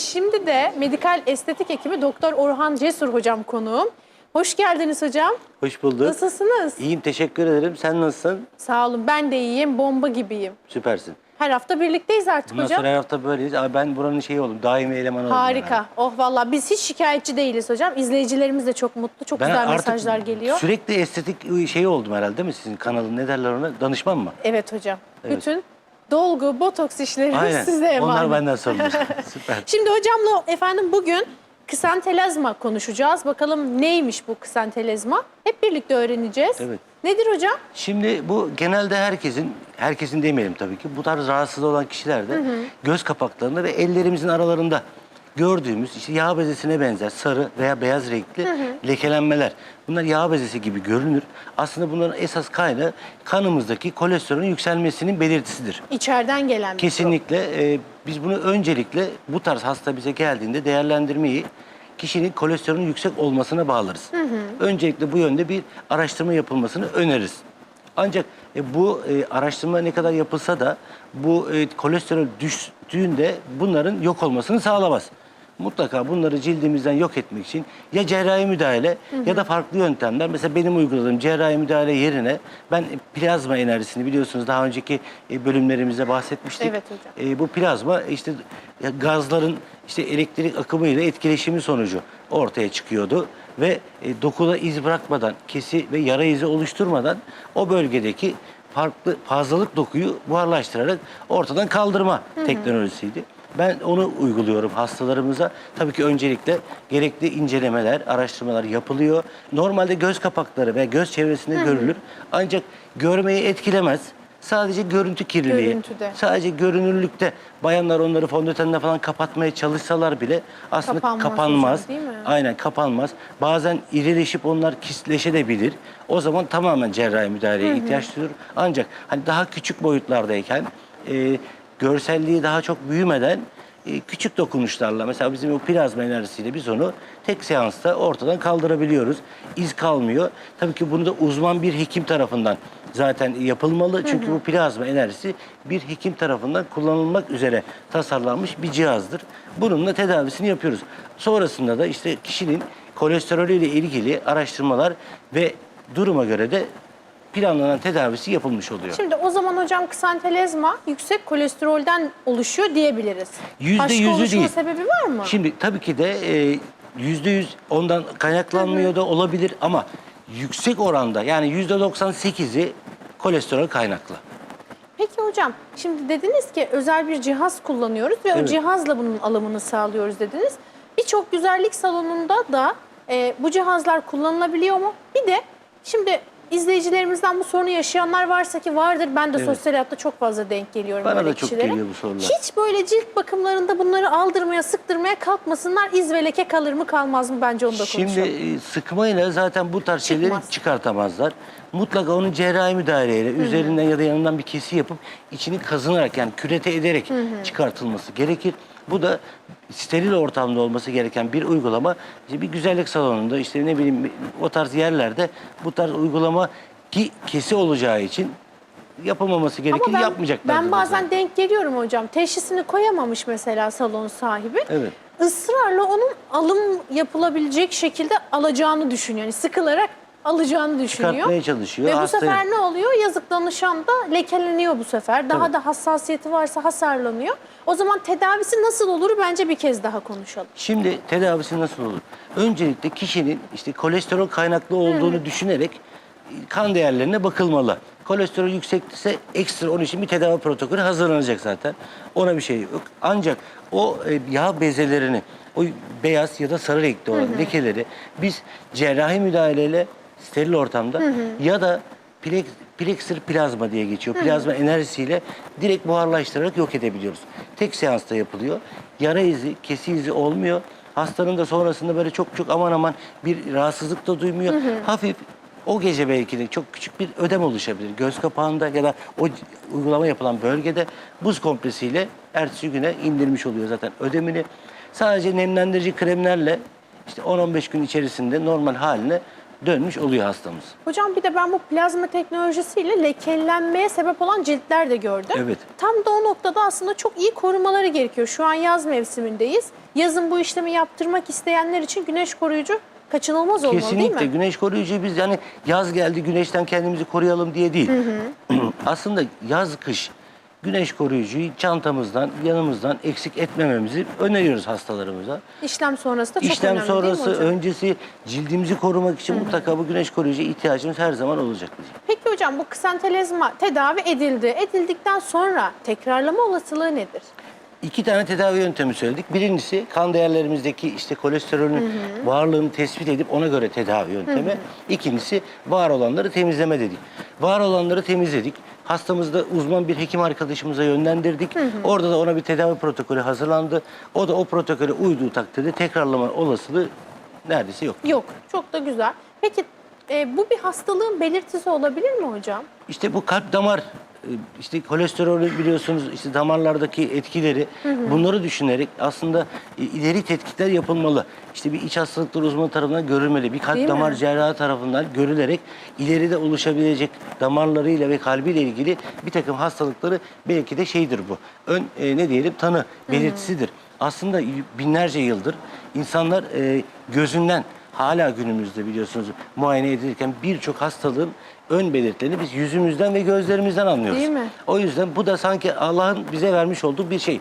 Şimdi de medikal estetik hekimi Doktor Orhan Cesur hocam konuğum. Hoş geldiniz hocam. Hoş bulduk. Nasılsınız? İyiyim teşekkür ederim. Sen nasılsın? Sağ olun. Ben de iyiyim. Bomba gibiyim. Süpersin. Her hafta birlikteyiz artık Bundan hocam. sonra her hafta böyleyiz. Ama ben buranın şeyi oldum. Daimi elemanı oldum. Harika. yani. Oh vallahi biz hiç şikayetçi değiliz hocam. İzleyicilerimiz de çok mutlu. Çok Ben güzel artık mesajlar geliyor. Sürekli estetik şey oldum herhalde değil mi sizin kanalın? Ne derler ona? Danışman mı? Evet hocam. Evet. Bütün dolgu, botoks işlerimiz Aynen. size emanet. Onlar benden sorulur. Süper. Şimdi hocamla efendim bugün ksantelezma konuşacağız. Bakalım neymiş bu ksantelezma? Hep birlikte öğreneceğiz. Evet. Nedir hocam? Şimdi bu genelde herkesin, herkesin demeyelim tabii ki, bu tarz rahatsız olan kişilerde göz kapaklarında ve ellerimizin aralarında gördüğümüz işte yağ bezesine benzer sarı veya beyaz renkli lekelenmeler. Bunlar yağ bezesi gibi görünür. Aslında bunların esas kaynağı kanımızdaki kolesterolün yükselmesinin belirtisidir. İçeriden gelen bir Kesinlikle e, biz bunu öncelikle bu tarz hasta bize geldiğinde değerlendirmeyi kişinin kolesterolün yüksek olmasına bağlarız. Öncelikle bu yönde bir araştırma yapılmasını öneririz. Ancak e, bu e, araştırma ne kadar yapılsa da bu e, kolesterol düştüğünde bunların yok olmasını sağlamaz. Mutlaka bunları cildimizden yok etmek için ya cerrahi müdahale ya da farklı yöntemler. Mesela benim uyguladığım cerrahi müdahale yerine ben plazma enerjisini biliyorsunuz daha önceki e, bölümlerimizde bahsetmiştik. Evet hocam. E, bu plazma işte gazların işte elektrik akımıyla etkileşimi sonucu ortaya çıkıyordu ve e, dokuda iz bırakmadan, kesi ve yara izi oluşturmadan o bölgedeki farklı fazlalık dokuyu buharlaştırarak ortadan kaldırma teknolojisiydi. Ben onu uyguluyorum hastalarımıza. Tabii ki öncelikle gerekli incelemeler, araştırmalar yapılıyor. Normalde göz kapakları ve göz çevresinde görülür. Ancak görmeyi etkilemez. Sadece görüntü kirliliği. Görüntüde. Sadece görünürlükte bayanlar onları fondötenle falan kapatmaya çalışsalar bile aslında Kapanmaz kapanmaz. değil mi? Aynen kapanmaz. Bazen irileşip onlar kisleşebilir. O zaman tamamen cerrahi müdahaleye ihtiyaç duyulur. Ancak hani daha küçük boyutlardayken e, görselliği daha çok büyümeden e, küçük dokunuşlarla mesela bizim o plazma enerjisiyle biz onu tek seansta ortadan kaldırabiliyoruz. İz kalmıyor. Tabii ki bunu da uzman bir hekim tarafından zaten yapılmalı. Çünkü bu plazma enerjisi bir hekim tarafından kullanılmak üzere tasarlanmış bir cihazdır. Bununla tedavisini yapıyoruz. Sonrasında da işte kişinin kolesterolü ile ilgili araştırmalar ve duruma göre de planlanan tedavisi yapılmış oluyor. Şimdi o zaman hocam ksantelezma yüksek kolesterolden oluşuyor diyebiliriz. Yüzde Başka yüzü oluşma değil. sebebi var mı? Şimdi tabii ki de e, yüzde yüz ondan kaynaklanmıyor da olabilir ama yüksek oranda yani yüzde 98'i kolesterol kaynaklı. Peki hocam şimdi dediniz ki özel bir cihaz kullanıyoruz ve o Evet. cihazla bunun alımını sağlıyoruz dediniz. Birçok güzellik salonunda da e, bu cihazlar kullanılabiliyor mu? Bir de şimdi izleyicilerimizden bu sorunu yaşayanlar varsa ki vardır. Ben de Evet. sosyal hayatta çok fazla denk geliyorum Bana böyle da çok kişilere. geliyor bu sorular. Hiç böyle cilt bakımlarında bunları aldırmaya, sıktırmaya kalkmasınlar. İz ve leke kalır mı kalmaz mı bence onu da konuşalım. Şimdi e, sıkmayla zaten bu tarz şeyleri Çıkmaz. çıkartamazlar. Mutlaka onun cerrahi müdahaleyle üzerinden ya da yanından bir kesi yapıp içini kazınarak yani kürete ederek çıkartılması gerekir. Bu da steril ortamda olması gereken bir uygulama. İşte bir güzellik salonunda işte ne bileyim o tarz yerlerde bu tarz uygulama ki kesi olacağı için yapılmaması gerekir. Ama ben, Yapmayacaklar. ben bazen denk geliyorum hocam. Teşhisini koyamamış mesela salon sahibi. Evet. Israrla onun alım yapılabilecek şekilde alacağını düşünüyor. Yani sıkılarak alacağını düşünüyor. Çıkartmaya çalışıyor. Ve bu Hastaya- sefer ne oluyor? Yazık danışan da lekeleniyor bu sefer. Daha Evet. da hassasiyeti varsa hasarlanıyor. O zaman tedavisi nasıl olur bence bir kez daha konuşalım. Şimdi tedavisi nasıl olur? Öncelikle kişinin işte kolesterol kaynaklı olduğunu düşünerek e, kan değerlerine bakılmalı. Kolesterol yüksekse ekstra onun için bir tedavi protokolü hazırlanacak zaten. Ona bir şey yok. Ancak o e, yağ bezelerini, o beyaz ya da sarı renkli olan lekeleri biz cerrahi müdahaleyle steril ortamda ya da plek, plexir plazma diye geçiyor. Plazma enerjisiyle direkt buharlaştırarak yok edebiliyoruz. Tek seansta yapılıyor. Yara izi, kesi izi olmuyor. Hastanın da sonrasında böyle çok çok aman aman bir rahatsızlık da duymuyor. Hafif o gece belki de çok küçük bir ödem oluşabilir. Göz kapağında ya da o uygulama yapılan bölgede buz kompresiyle ertesi güne indirmiş oluyor zaten ödemini. Sadece nemlendirici kremlerle işte 10-15 gün içerisinde normal haline dönmüş oluyor hastamız. Hocam bir de ben bu plazma teknolojisiyle lekelenmeye sebep olan ciltler de gördüm. Evet. Tam da o noktada aslında çok iyi korumaları gerekiyor. Şu an yaz mevsimindeyiz. Yazın bu işlemi yaptırmak isteyenler için güneş koruyucu kaçınılmaz olmalı Kesinlikle değil mi? güneş koruyucu biz yani yaz geldi güneşten kendimizi koruyalım diye değil. Aslında yaz kış güneş koruyucuyu çantamızdan yanımızdan eksik etmememizi öneriyoruz hastalarımıza. İşlem sonrası da çok İşlem önemli değil mi sonrası hocam? öncesi cildimizi korumak için mutlaka bu güneş koruyucuya ihtiyacımız her zaman olacak bizim. Peki hocam bu ksantelezma tedavi edildi. Edildikten sonra tekrarlama olasılığı nedir? İki tane tedavi yöntemi söyledik. Birincisi kan değerlerimizdeki işte kolesterolün varlığını tespit edip ona göre tedavi yöntemi. İkincisi var olanları temizleme dedik. Var olanları temizledik. Hastamızı da uzman bir hekim arkadaşımıza yönlendirdik. Orada da ona bir tedavi protokolü hazırlandı. O da o protokole uyduğu takdirde tekrarlama olasılığı neredeyse yok. Yok. Çok da güzel. Peki e, bu bir hastalığın belirtisi olabilir mi hocam? İşte bu kalp damar işte kolesterolü biliyorsunuz işte damarlardaki etkileri bunları düşünerek aslında e, ileri tetkikler yapılmalı. İşte bir iç hastalıklar uzmanı tarafından görülmeli. Bir kalp Değil mi? damar cerrahı tarafından görülerek ileride oluşabilecek damarlarıyla ve kalbiyle ilgili bir takım hastalıkları belki de şeydir bu. Ön e, ne diyelim tanı belirtisidir. Aslında y- binlerce yıldır insanlar e, gözünden hala günümüzde biliyorsunuz muayene edilirken birçok hastalığın ön belirtilerini biz yüzümüzden ve gözlerimizden anlıyoruz. Değil mi? O yüzden bu da sanki Allah'ın bize vermiş olduğu bir şey.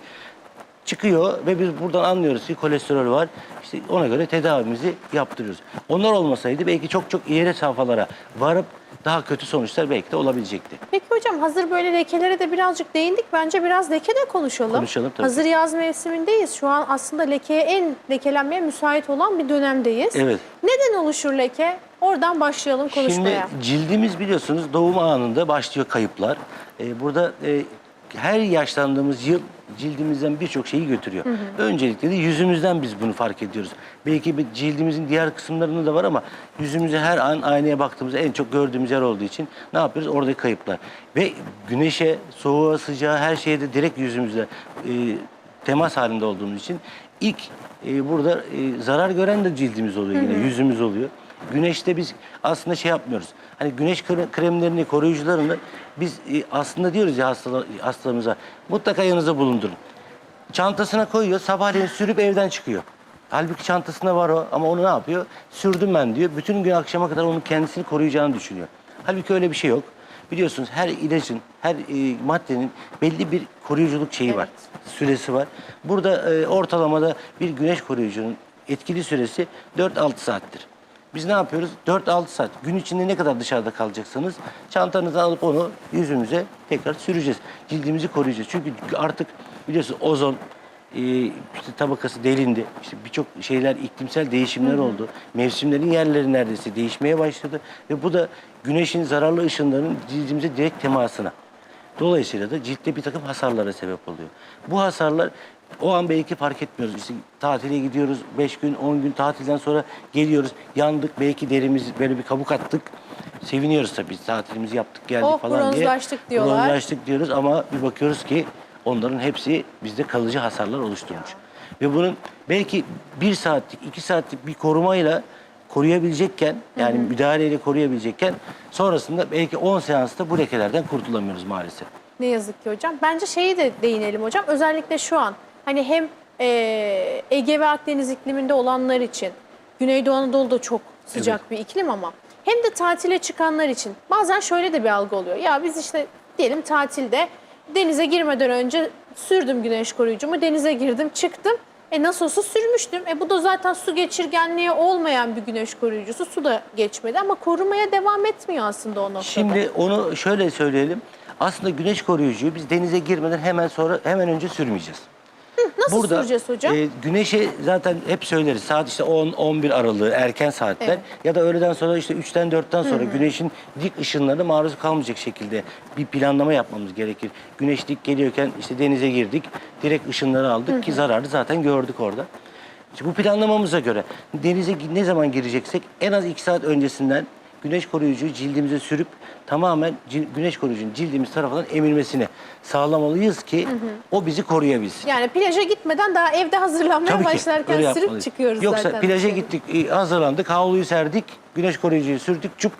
Çıkıyor ve biz buradan anlıyoruz ki kolesterol var. İşte ona göre tedavimizi yaptırıyoruz. Onlar olmasaydı belki çok çok ileri safhalara varıp daha kötü sonuçlar belki de olabilecekti. Peki hocam hazır böyle lekelere de birazcık değindik. Bence biraz leke de konuşalım. Konuşalım tabii. Hazır yaz mevsimindeyiz. Şu an aslında lekeye en lekelenmeye müsait olan bir dönemdeyiz. Evet. Neden oluşur leke? Oradan başlayalım konuşmaya. Şimdi cildimiz biliyorsunuz doğum anında başlıyor kayıplar. Ee, burada e, her yaşlandığımız yıl cildimizden birçok şeyi götürüyor. Öncelikle de yüzümüzden biz bunu fark ediyoruz. Belki bir cildimizin diğer kısımlarında da var ama yüzümüzü her an aynaya baktığımızda en çok gördüğümüz yer olduğu için ne yapıyoruz? Oradaki kayıplar. Ve güneşe, soğuğa, sıcağa her şeye de direkt yüzümüzle e, temas halinde olduğumuz için ilk e, burada e, zarar gören de cildimiz oluyor yine, yüzümüz oluyor. Güneşte biz aslında şey yapmıyoruz. Hani güneş kre- kremlerini, koruyucularını biz e, aslında diyoruz ya hastala- hastalarımıza mutlaka yanınızda bulundurun. Çantasına koyuyor, sabahleyin sürüp evden çıkıyor. Halbuki çantasında var o ama onu ne yapıyor? Sürdüm ben diyor. Bütün gün akşama kadar onun kendisini koruyacağını düşünüyor. Halbuki öyle bir şey yok. Biliyorsunuz her ilacın, her e, maddenin belli bir koruyuculuk şeyi var. Süresi var. Burada e, ortalamada bir güneş koruyucunun etkili süresi 4-6 saattir. Biz ne yapıyoruz? 4-6 saat. Gün içinde ne kadar dışarıda kalacaksanız çantanızdan alıp onu yüzümüze tekrar süreceğiz. Cildimizi koruyacağız. Çünkü artık biliyorsunuz ozon e, işte tabakası delindi. İşte birçok şeyler iklimsel değişimler oldu. Mevsimlerin yerleri neredeyse değişmeye başladı ve bu da güneşin zararlı ışınlarının cildimize direkt temasına. Dolayısıyla da ciltte bir takım hasarlara sebep oluyor. Bu hasarlar o an belki fark etmiyoruz. İşte tatile gidiyoruz, 5 gün, 10 gün tatilden sonra geliyoruz. Yandık, belki derimiz böyle bir kabuk attık. Seviniyoruz tabii. Tatilimizi yaptık, geldik Oh, falan diye. bronzlaştık diyorlar. Bronzlaştık diyoruz ama bir bakıyoruz ki onların hepsi bizde kalıcı hasarlar oluşturmuş. Ve bunun belki bir saatlik, iki saatlik bir korumayla koruyabilecekken, yani müdahaleyle koruyabilecekken sonrasında belki 10 seansta bu lekelerden kurtulamıyoruz maalesef. Ne yazık ki hocam. Bence şeyi de değinelim hocam. Özellikle şu an hani hem e, Ege ve Akdeniz ikliminde olanlar için Güneydoğu Anadolu'da çok sıcak bir iklim ama hem de tatile çıkanlar için bazen şöyle de bir algı oluyor. Ya biz işte diyelim tatilde denize girmeden önce sürdüm güneş koruyucumu, denize girdim, çıktım. E nasıl olsa sürmüştüm. E bu da zaten su geçirgenliği olmayan bir güneş koruyucusu. Su da geçmedi ama korumaya devam etmiyor aslında o noktada. Şimdi onu şöyle söyleyelim. Aslında güneş koruyucuyu biz denize girmeden hemen sonra hemen önce sürmeyeceğiz. Nasıl süreceğiz hocam? e, güneşe zaten hep söyleriz. Saat işte 10-11 aralığı erken saatler Evet. ya da öğleden sonra işte 3'ten 4'ten sonra güneşin dik ışınlarına maruz kalmayacak şekilde bir planlama yapmamız gerekir. Güneş dik geliyorken işte denize girdik. Direkt ışınları aldık ki zararı zaten gördük orada. İşte bu planlamamıza göre denize ne zaman gireceksek en az 2 saat öncesinden güneş koruyucuyu cildimize sürüp tamamen güneş koruyucunun cildimiz tarafından emilmesini sağlamalıyız ki o bizi koruyabilsin. Yani plaja gitmeden daha evde hazırlanmaya Tabii ki, başlarken sürüp çıkıyoruz Yoksa zaten. plaja gittik, e, hazırlandık, havluyu serdik, güneş koruyucuyu sürdük, çup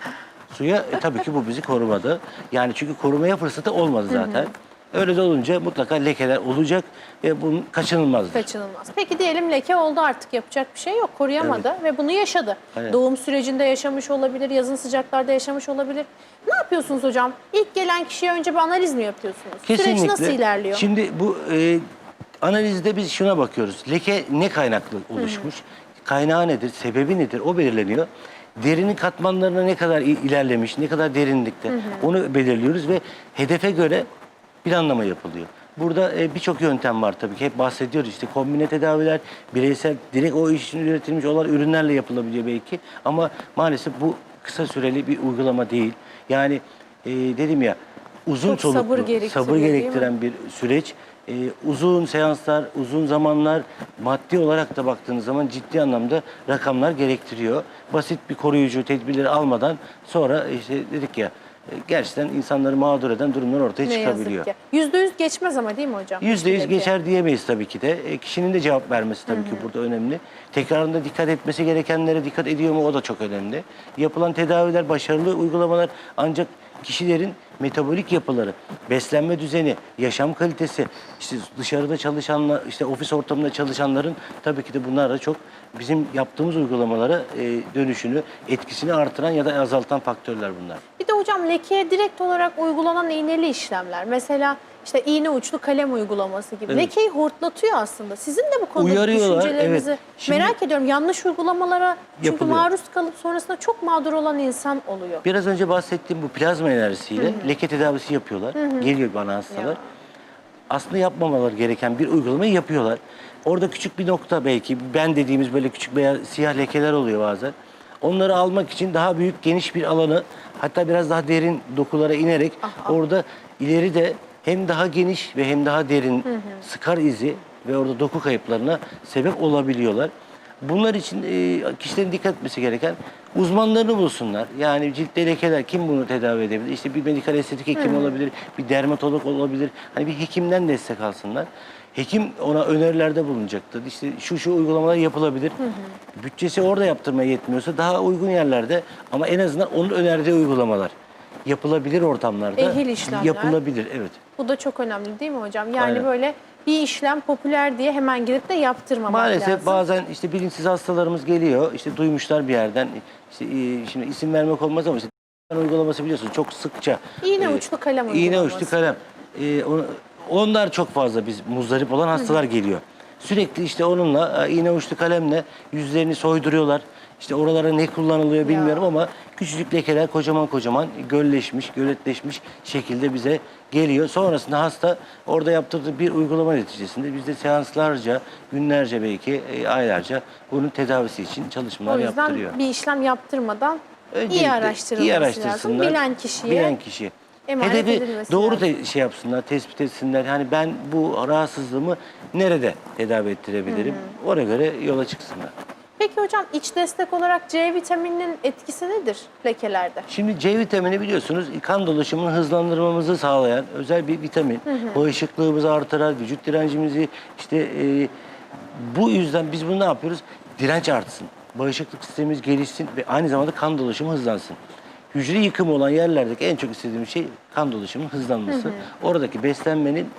suya. E, tabii ki bu bizi korumadı. Yani çünkü korumaya fırsatı olmadı zaten. Öyle de olunca mutlaka lekeler olacak ve bunun kaçınılmazdır. Kaçınılmaz. Peki diyelim leke oldu artık yapacak bir şey yok. Koruyamadı ve bunu yaşadı. Evet. Doğum sürecinde yaşamış olabilir, yazın sıcaklarda yaşamış olabilir. Ne yapıyorsunuz hocam? İlk gelen kişiye önce bir analiz mi yapıyorsunuz? Süreç nasıl ilerliyor? Şimdi bu e, analizde biz şuna bakıyoruz. Leke ne kaynaklı oluşmuş? Kaynağı nedir? Sebebi nedir? O belirleniyor. Derinin katmanlarına ne kadar ilerlemiş, ne kadar derinlikte onu belirliyoruz ve hedefe göre planlama yapılıyor. Burada e, birçok yöntem var tabii ki. Hep bahsediyoruz işte kombine tedaviler, bireysel, direkt o işin üretilmiş olan ürünlerle yapılabiliyor belki. Ama maalesef bu kısa süreli bir uygulama değil. Yani e, dedim ya uzun Çok sabır soluklu, sabır mi? gerektiren bir süreç. Ee, uzun seanslar, uzun zamanlar maddi olarak da baktığınız zaman ciddi anlamda rakamlar gerektiriyor. Basit bir koruyucu tedbirleri almadan sonra işte dedik ya gerçekten insanları mağdur eden durumlar ortaya ne çıkabiliyor. Yüzde yüz geçmez ama değil mi hocam? Yüzde yüz geçer diyemeyiz tabii ki de. E, kişinin de cevap vermesi tabii ki burada önemli. Tekrarında dikkat etmesi gerekenlere dikkat ediyor mu o da çok önemli. Yapılan tedaviler, başarılı uygulamalar ancak kişilerin metabolik yapıları, beslenme düzeni, yaşam kalitesi, işte dışarıda çalışanlar, işte ofis ortamında çalışanların tabii ki de bunlar da çok bizim yaptığımız uygulamalara e, dönüşünü, etkisini artıran ya da azaltan faktörler bunlar. Bir de hocam lekeye direkt olarak uygulanan iğneli işlemler. Mesela işte iğne uçlu kalem uygulaması gibi. Evet. Lekeyi hortlatıyor aslında. Sizin de bu konuda düşüncelerinizi evet. Şimdi- merak ediyorum. Yanlış uygulamalara çünkü Yapılıyor. maruz kalıp sonrasında çok mağdur olan insan oluyor. Biraz önce bahsettiğim bu plazma enerjisiyle leke tedavisi yapıyorlar. Geliyor bana hastalar. Ya. Aslında yapmamaları gereken bir uygulamayı yapıyorlar. Orada küçük bir nokta belki ben dediğimiz böyle küçük beyaz siyah lekeler oluyor bazen. Onları almak için daha büyük geniş bir alanı hatta biraz daha derin dokulara inerek orada ileri de hem daha geniş ve hem daha derin sıkar izi ve orada doku kayıplarına sebep olabiliyorlar. Bunlar için e, kişilerin dikkat etmesi gereken uzmanlarını bulsunlar. Yani ciltte lekeler kim bunu tedavi edebilir? İşte bir medikal estetik hekim olabilir, bir dermatolog olabilir. Hani bir hekimden destek alsınlar. Hekim ona önerilerde bulunacaktır. İşte şu şu uygulamalar yapılabilir. Bütçesi orada yaptırmaya yetmiyorsa daha uygun yerlerde ama en azından onun önerdiği uygulamalar yapılabilir ortamlarda. Ehil işlemler. Yapılabilir evet. Bu da çok önemli değil mi hocam? Yani Aynen. böyle bir işlem popüler diye hemen girip de yaptırmamak Maalesef lazım. bazen işte bilinçsiz hastalarımız geliyor. işte duymuşlar bir yerden. İşte e, şimdi isim vermek olmaz ama işte uygulaması biliyorsun çok sıkça. İğne e, uçlu kalem İğne uygulaması. uçlu kalem. E, onlar çok fazla biz muzdarip olan hastalar geliyor. Sürekli işte onunla e, iğne uçlu kalemle yüzlerini soyduruyorlar. İşte oralara ne kullanılıyor bilmiyorum ama küçücük lekeler kocaman kocaman gölleşmiş, göletleşmiş şekilde bize geliyor. Sonrasında hasta orada yaptırdığı bir uygulama neticesinde bizde seanslarca, günlerce belki e, aylarca bunun tedavisi için çalışmalar O yüzden yaptırıyor. bir işlem yaptırmadan Öncelikle iyi araştırılması iyi lazım. araştırsınlar. Bilen kişiye Bilen kişi. emanet Hedefi edilmesi doğru lazım. te- şey yapsınlar, tespit etsinler. Hani ben bu rahatsızlığımı nerede tedavi ettirebilirim? Ona göre yola çıksınlar. Peki hocam iç destek olarak C vitamininin etkisi nedir lekelerde? Şimdi C vitamini biliyorsunuz kan dolaşımını hızlandırmamızı sağlayan özel bir vitamin. Bağışıklığımızı artırar, vücut direncimizi işte e, bu yüzden biz bunu ne yapıyoruz? Direnç artsın. Bağışıklık sistemimiz gelişsin ve aynı zamanda kan dolaşımı hızlansın. Hücre yıkımı olan yerlerdeki en çok istediğimiz şey kan dolaşımının hızlanması. Oradaki beslenmenin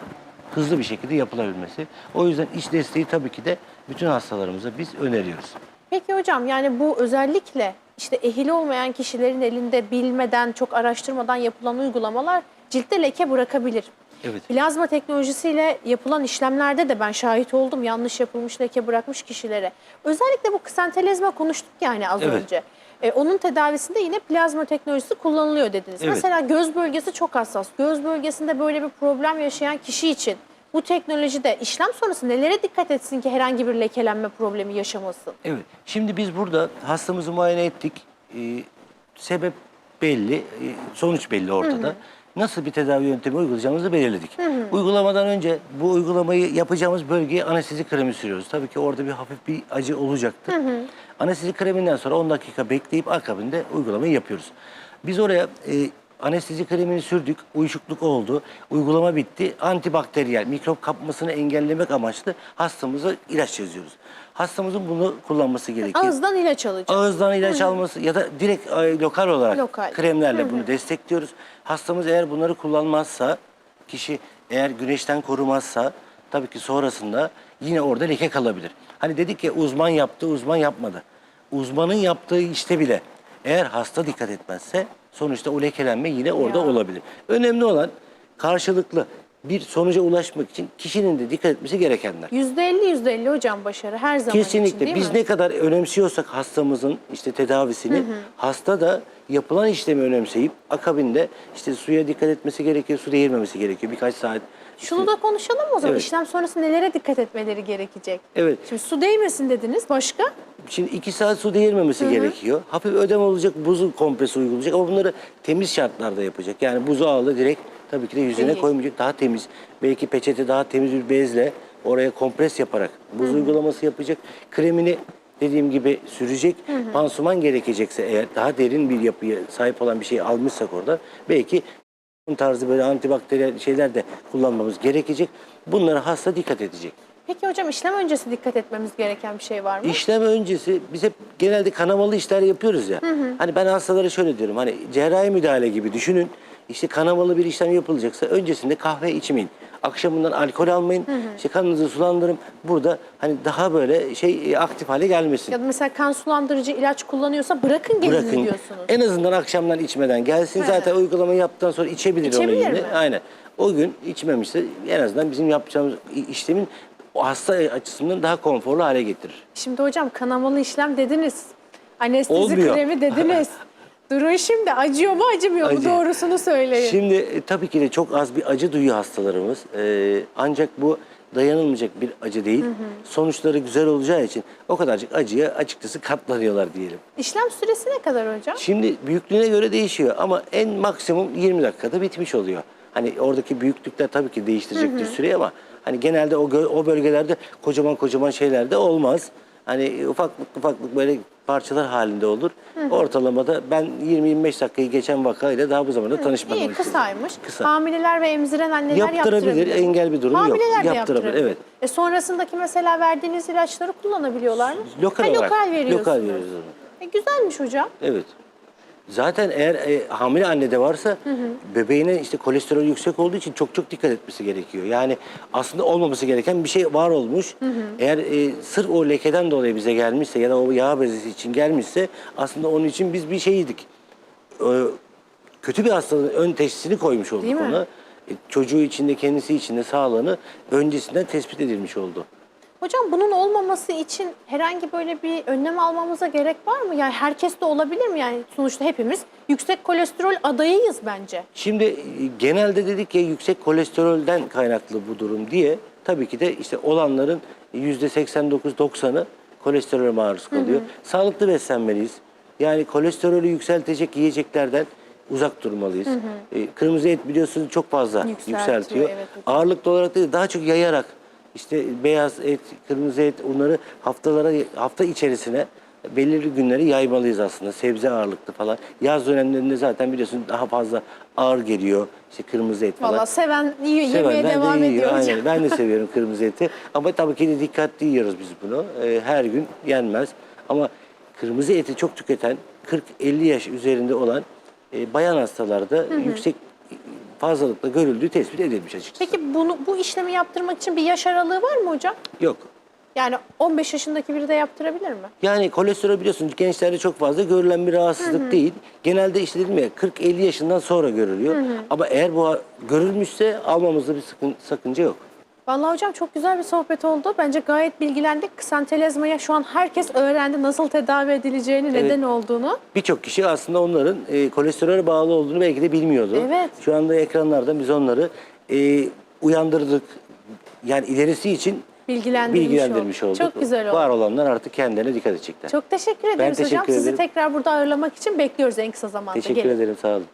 hızlı bir şekilde yapılabilmesi. O yüzden iç desteği tabii ki de bütün hastalarımıza biz öneriyoruz. Peki hocam yani bu özellikle işte ehili olmayan kişilerin elinde bilmeden, çok araştırmadan yapılan uygulamalar ciltte leke bırakabilir. Evet. Plazma teknolojisiyle yapılan işlemlerde de ben şahit oldum yanlış yapılmış leke bırakmış kişilere. Özellikle bu ksentelezma konuştuk yani az Evet. önce. E, onun tedavisinde yine plazma teknolojisi kullanılıyor dediniz. Evet. Mesela göz bölgesi çok hassas. Göz bölgesinde böyle bir problem yaşayan kişi için bu teknolojide işlem sonrası nelere dikkat etsin ki herhangi bir lekelenme problemi yaşamasın? Evet. Şimdi biz burada hastamızı muayene ettik. Ee, sebep belli, e, sonuç belli ortada. nasıl bir tedavi yöntemi uygulayacağımızı belirledik. Uygulamadan önce bu uygulamayı yapacağımız bölgeye anestezi kremi sürüyoruz. Tabii ki orada bir hafif bir acı olacaktır. Anestezi kreminden sonra 10 dakika bekleyip akabinde uygulamayı yapıyoruz. Biz oraya e, anestezi kremini sürdük, uyuşukluk oldu, uygulama bitti. Antibakteriyel, mikrop kapmasını engellemek amaçlı hastamıza ilaç yazıyoruz. Hastamızın bunu kullanması gerekiyor. Ağızdan ilaç alacak. Ağızdan ilaç alması ya da direkt e, lokal olarak Lokal. kremlerle bunu destekliyoruz. Hastamız eğer bunları kullanmazsa, kişi eğer güneşten korumazsa tabii ki sonrasında yine orada leke kalabilir. Hani dedik ya uzman yaptı, uzman yapmadı. Uzmanın yaptığı işte bile eğer hasta dikkat etmezse sonuçta o lekelenme yine orada Ya. olabilir. Önemli olan karşılıklı bir sonuca ulaşmak için kişinin de dikkat etmesi gerekenler. %50 %50 hocam başarı her zaman için Kesinlikle. Biz mi? ne kadar önemsiyorsak hastamızın işte tedavisini, hasta da yapılan işlemi önemseyip akabinde işte suya dikkat etmesi gerekiyor, su değirmemesi gerekiyor birkaç saat. Şunu da konuşalım o zaman? Evet. İşlem sonrası nelere dikkat etmeleri gerekecek? Evet. Şimdi su değmesin dediniz. Başka? Şimdi iki saat su değirmemesi gerekiyor. Hafif ödem olacak, buzu kompresi uygulayacak ama bunları temiz şartlarda yapacak. Yani buzu ağlı direkt tabii ki de yüzüne Değil. koymayacak, daha temiz. Belki peçete daha temiz bir bezle oraya kompres yaparak buz uygulaması yapacak. Kremini dediğim gibi sürecek. Pansuman gerekecekse eğer daha derin bir yapıya sahip olan bir şey almışsak orada belki tarzı böyle antibakteriyel şeyler de kullanmamız gerekecek. Bunlara hasta dikkat edecek. Peki hocam işlem öncesi dikkat etmemiz gereken bir şey var mı? İşlem öncesi biz hep genelde kanamalı işler yapıyoruz ya. Hani ben hastalara şöyle diyorum hani cerrahi müdahale gibi düşünün. İşte kanamalı bir işlem yapılacaksa öncesinde kahve içmeyin. Akşamından alkol almayın. İşte kanınızı sulandırın. Burada hani daha böyle şey e, aktif hale gelmesin. Ya mesela kan sulandırıcı ilaç kullanıyorsa bırakın gelin Bırakın. diyorsunuz. En azından akşamdan içmeden gelsin. Zaten uygulamayı yaptıktan sonra içebilir, İçebilir onu yine. mi? Aynen. O gün içmemişse en azından bizim yapacağımız işlemin o hasta açısından daha konforlu hale getirir. Şimdi hocam kanamalı işlem dediniz. Anestezi Olmuyor. kremi dediniz. Durun şimdi acıyor mu acımıyor mu Acıyor. doğrusunu söyleyin. Şimdi e, tabii ki de çok az bir acı duyuyor hastalarımız. Ee, ancak bu dayanılmayacak bir acı değil. Sonuçları güzel olacağı için o kadarcık acıya açıkçası katlanıyorlar diyelim. İşlem süresi ne kadar hocam? Şimdi büyüklüğüne göre değişiyor ama en maksimum 20 dakikada bitmiş oluyor. Hani oradaki büyüklükler tabii ki değiştirecektir süreyi ama hani genelde o gö- o bölgelerde kocaman kocaman şeyler de olmaz. Hani ufaklık ufaklık böyle parçalar halinde olur. Ortalamada ben 20-25 dakikayı geçen vakayla daha bu zamanda tanışmadım. İyi kısaymış. Kısa. Hamileler ve emziren anneler Yaptırabilir, yaptırabilir. engel bir durum yok. Hamileler Yaptırabilir, yaptırabilir. evet. E sonrasındaki mesela verdiğiniz ilaçları kullanabiliyorlar mı? Lokal Ha, olarak. Lokal veriyorsunuz. Lokal veriyoruz. E, güzelmiş hocam. Evet. Zaten eğer e, hamile annede varsa bebeğine işte kolesterol yüksek olduğu için çok çok dikkat etmesi gerekiyor. Yani aslında olmaması gereken bir şey var olmuş. Eğer e, sırf o lekeden dolayı bize gelmişse ya da o yağ bezesi için gelmişse aslında onun için biz bir şeydik. E, kötü bir hastalığın ön teşhisini koymuş olduk Değil mi? ona. E, çocuğu içinde kendisi içinde sağlığını öncesinden tespit edilmiş oldu. Hocam bunun olmaması için herhangi böyle bir önlem almamıza gerek var mı? Yani herkes de olabilir mi? Yani sonuçta hepimiz yüksek kolesterol adayıyız bence. Şimdi e, genelde dedik ya yüksek kolesterolden kaynaklı bu durum diye tabii ki de işte olanların %89-90'ı kolesterole maruz kalıyor. Sağlıklı beslenmeliyiz. Yani kolesterolü yükseltecek yiyeceklerden uzak durmalıyız. E, Kırmızı et biliyorsunuz çok fazla Yükseltiyor, yükseltiyor. evet. Ağırlıklı olarak değil daha çok yayarak işte beyaz et, kırmızı et onları haftalara hafta içerisine belirli günleri yaymalıyız aslında. Sebze ağırlıklı falan. Yaz dönemlerinde zaten biliyorsun daha fazla ağır geliyor. İşte kırmızı et falan. Valla seven yiyor, Seven, yemeye de devam yiyor, ediyor hocam. Ben de seviyorum kırmızı eti. Ama tabii ki de dikkatli yiyoruz biz bunu. Ee, her gün yenmez. Ama kırmızı eti çok tüketen 40-50 yaş üzerinde olan e, bayan hastalarda yüksek fazlalıkla görüldüğü tespit edilmiş açıkçası. Peki bunu bu işlemi yaptırmak için bir yaş aralığı var mı hocam? Yok. Yani 15 yaşındaki biri de yaptırabilir mi? Yani kolesterol biliyorsunuz gençlerde çok fazla görülen bir rahatsızlık değil. Genelde işte dedim ya 40-50 yaşından sonra görülüyor. Ama eğer bu görülmüşse almamızda bir sıkın, sakınca yok. Vallahi hocam çok güzel bir sohbet oldu. Bence gayet bilgilendik. Ksantelezmaya şu an herkes öğrendi nasıl tedavi edileceğini, neden olduğunu. Birçok kişi aslında onların e, kolesterole bağlı olduğunu belki de bilmiyordu. Evet. Şu anda ekranlardan biz onları e, uyandırdık. Yani ilerisi için Bilgilendirmiş, bilgilendirmiş olduk. Çok güzel oldu. Var olanlar artık kendilerine dikkat edecekler. Çok teşekkür ederiz hocam. teşekkür Sizi ederim. tekrar burada ağırlamak için bekliyoruz en kısa zamanda. Teşekkür Gelin. ederim sağ olun.